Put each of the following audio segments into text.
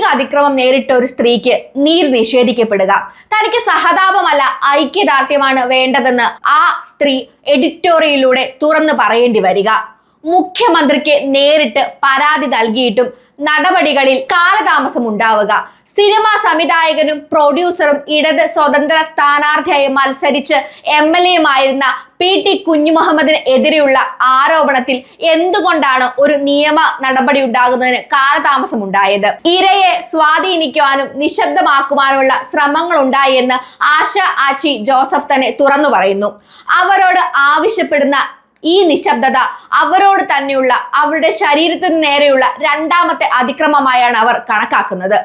ലൈംഗിക അതിക്രമം നേരിട്ട ഒരു സ്ത്രീക്ക് നീർ നിഷേധിക്കപ്പെടുക. തനിക്ക് സഹതാപമല്ല ഐക്യദാർഢ്യമാണ് വേണ്ടതെന്ന് ആ സ്ത്രീ എഡിറ്റോറിയലിലൂടെ തുറന്നു പറയേണ്ടി വരിക. മുഖ്യമന്ത്രിക്ക് നേരിട്ട് പരാതി നൽകിയിട്ടും നടപടികളിൽ കാലതാമസം ഉണ്ടാവുക. സിനിമാ സംവിധായകനും പ്രൊഡ്യൂസറും ഇടത് സ്വതന്ത്ര സ്ഥാനാർത്ഥിയായി മത്സരിച്ച് എം എൽ എയുമായിരുന്ന പി ടി കുഞ്ഞുമുഹമ്മദിന് എതിരെയുള്ള ആരോപണത്തിൽ എന്തുകൊണ്ടാണ് ഒരു നിയമ നടപടി ഉണ്ടാകുന്നതിന് കാലതാമസം ഉണ്ടായത്? ഇരയെ സ്വാധീനിക്കുവാനും നിശബ്ദമാക്കുവാനുമുള്ള ശ്രമങ്ങൾ ഉണ്ടായി എന്ന് ആശ ആച്ചി ജോസഫ് തന്നെ തുറന്നു പറയുന്നു. അവരോട് ആവശ്യപ്പെടുന്ന ഈ നിശബ്ദത അവരോട് തന്നെയുള്ള അവരുടെ ശരീരത്തിന് നേരെയുള്ള രണ്ടാമത്തെ അതിക്രമമായാണ് അവർ കണക്കാക്കുന്നത്.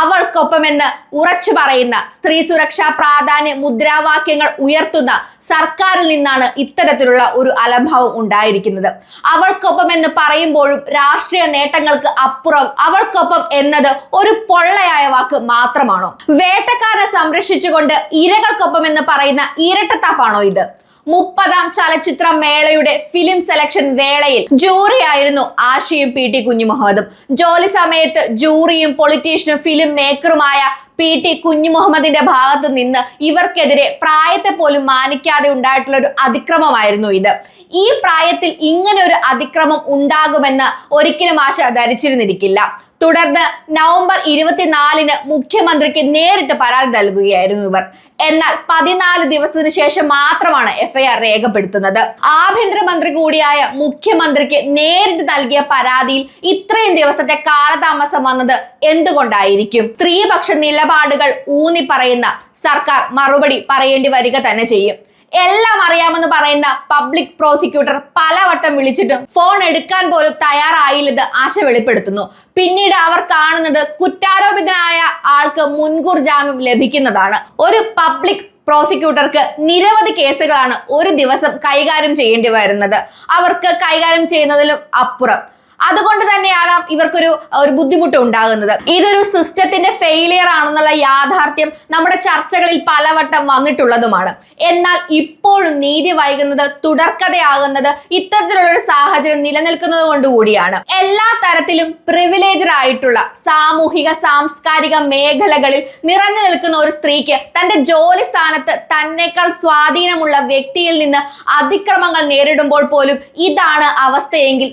അവൾക്കൊപ്പമെന്ന് ഉറച്ചു പറയുന്ന സ്ത്രീ സുരക്ഷാ പ്രാധാന്യ മുദ്രാവാക്യങ്ങൾ ഉയർത്തുന്ന സർക്കാരിൽ നിന്നാണ് ഇത്തരത്തിലുള്ള ഒരു അലംഭാവം ഉണ്ടായിരിക്കുന്നത്. അവൾക്കൊപ്പം എന്ന് പറയുമ്പോഴും രാഷ്ട്രീയ നേട്ടങ്ങൾക്ക് അപ്പുറം അവൾക്കൊപ്പം എന്നത് ഒരു പൊള്ളയായ വാക്ക് മാത്രമാണോ? വേട്ടക്കാരെ സംരക്ഷിച്ചുകൊണ്ട് ഇരകൾക്കൊപ്പം എന്ന് പറയുന്ന ഇരട്ടത്താപ്പാണോ ഇത്? മുപ്പതാം ചലച്ചിത്ര മേളയുടെ ഫിലിം സെലക്ഷൻ വേളയിൽ ജൂറിയായിരുന്നു ആശയും പി ടി കുഞ്ഞുമുഹമ്മദും. ജോലി സമയത്ത് ജൂറിയും പൊളിറ്റീഷ്യനും ഫിലിം മേക്കറുമായ പി ടി കുഞ്ഞുമുഹമ്മദിന്റെ ഭാഗത്ത് നിന്ന് ഇവർക്കെതിരെ പ്രായത്തെ പോലും മാനിക്കാതെ ഉണ്ടായിട്ടുള്ള ഒരു അതിക്രമമായിരുന്നു ഇത്. ഈ പ്രായത്തിൽ ഇങ്ങനെ ഒരു അതിക്രമം ഉണ്ടാകുമെന്ന് ഒരിക്കലും ആശ ധരിച്ചിരുന്നിരിക്കില്ല. തുടർന്ന് നവംബർ ഇരുപത്തിനാലിന് മുഖ്യമന്ത്രിക്ക് നേരിട്ട് പരാതി നൽകുകയായിരുന്നു ഇവർ. എന്നാൽ പതിനാല് ദിവസത്തിന് ശേഷം മാത്രമാണ് എഫ്ഐആർ രേഖപ്പെടുത്തുന്നത്. ആഭ്യന്തരമന്ത്രി കൂടിയായ മുഖ്യമന്ത്രിക്ക് നേരിട്ട് നൽകിയ പരാതിയിൽ ഇത്രയും ദിവസത്തെ കാലതാമസം വന്നത് എന്തുകൊണ്ടായിരിക്കും? സ്ത്രീപക്ഷ നിലപാടുകൾ ഊന്നി പറയുന്ന സർക്കാർ മറുപടി പറയേണ്ടി വരിക തന്നെ ചെയ്യും. എല്ലാം അറിയാമെന്ന് പറയുന്ന പബ്ലിക് പ്രോസിക്യൂട്ടർ പലവട്ടം വിളിച്ചിട്ടും ഫോൺ എടുക്കാൻ പോലും തയ്യാറായില്ലെന്ന് ആശ വെളിപ്പെടുത്തുന്നു. പിന്നീട് അവർ കാണുന്നത് കുറ്റാരോപിതനായ ആൾക്ക് മുൻകൂർ ജാമ്യം ലഭിക്കുന്നതാണ്. ഒരു പബ്ലിക് പ്രോസിക്യൂട്ടർക്ക് നിരവധി കേസുകളാണ് ഒരു ദിവസം കൈകാര്യം ചെയ്യേണ്ടി വരുന്നത്. അവർക്ക് കൈകാര്യം ചെയ്യുന്നതിലും അപ്പുറം. അതുകൊണ്ട് തന്നെയാകാം ഇവർക്കൊരു ഒരു ബുദ്ധിമുട്ട് ഉണ്ടാകുന്നത്. ഇതൊരു സിസ്റ്റത്തിന്റെ ഫെയിലിയർ ആണെന്നുള്ള യാഥാർത്ഥ്യം നമ്മുടെ ചർച്ചകളിൽ പലവട്ടം വന്നിട്ടുള്ളതുമാണ്. എന്നാൽ ഇപ്പോഴും നീതി വൈകുന്നത് തുടർക്കഥയാകുന്നത് ഇത്തരത്തിലുള്ള ഒരു സാഹചര്യം നിലനിൽക്കുന്നത് കൊണ്ടുകൂടിയാണ് എല്ലാ തരത്തിലും പ്രിവിലേജഡ് ആയിട്ടുള്ള സാമൂഹിക സാംസ്കാരിക മേഖലകളിൽ നിറഞ്ഞു നിൽക്കുന്ന ഒരു സ്ത്രീക്ക് തന്റെ ജോലി സ്ഥാനത്ത് തന്നെക്കാൾ സ്വാധീനമുള്ള വ്യക്തിയിൽ നിന്ന് അതിക്രമങ്ങൾ നേരിടുമ്പോൾ പോലും ഇതാണ് അവസ്ഥയെങ്കിൽ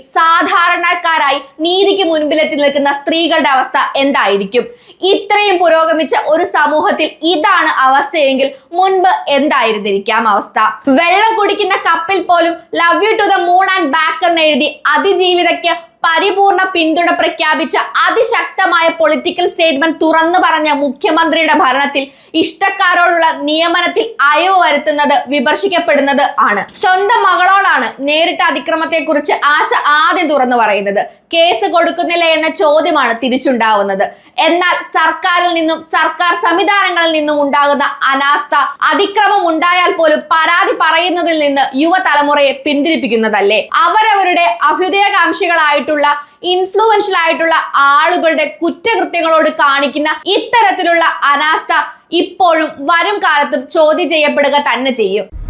സാധാരണക്കാരായി നീതിക്ക് മുൻപിലെത്തി നിൽക്കുന്ന സ്ത്രീകളുടെ അവസ്ഥ എന്തായിരിക്കും? ഇത്രയും പുരോഗമിച്ച ഒരു സമൂഹത്തിൽ ഇതാണ് അവസ്ഥയെങ്കിൽ മുൻപ് എന്തായിരുന്നിരിക്കാം അവസ്ഥ? വെള്ളം കുടിക്കുന്ന കപ്പിൽ പോലും love you to the moon and back എന്ന് എഴുതി അതിജീവിതയ്ക്ക് പരിപൂർണ പിന്തുണ പ്രഖ്യാപിച്ച അതിശക്തമായ പൊളിറ്റിക്കൽ സ്റ്റേറ്റ്മെന്റ് തുറന്നു പറഞ്ഞ മുഖ്യമന്ത്രിയുടെ ഭരണത്തിൽ ഇഷ്ടക്കാരോടുള്ള നിയമനത്തിൽ അയവ് വരുത്തുന്നത് വിമർശിക്കപ്പെടുന്നത് ആണ്. സ്വന്തം മകളോടാണ് നേരിട്ട അതിക്രമത്തെ കുറിച്ച് ആശ ആദ്യം തുറന്നു പറയുന്നത്. കേസ് കൊടുക്കുന്നില്ല എന്ന ചോദ്യമാണ് തിരിച്ചുണ്ടാവുന്നത്. എന്നാൽ സർക്കാരിൽ നിന്നും സർക്കാർ സംവിധാനങ്ങളിൽ നിന്നും ഉണ്ടാകുന്ന അനാസ്ഥ അതിക്രമം ഉണ്ടായാൽ പോലും പരാതി പറയുന്നതിൽ നിന്ന് യുവതലമുറയെ പിന്തിരിപ്പിക്കുന്നതല്ലേ? അവരവരുടെ അഭ്യുദയകാംക്ഷികളായിട്ടുള്ള ഇൻഫ്ലുവൻഷ്യൽ ആയിട്ടുള്ള ആളുകളുടെ കുറ്റകൃത്യങ്ങളോട് കാണിക്കുന്ന ഇത്തരത്തിലുള്ള അനാസ്ഥ ഇപ്പോഴും വരും കാലത്തും ചോദ്യം ചെയ്യപ്പെടുക തന്നെ ചെയ്യും.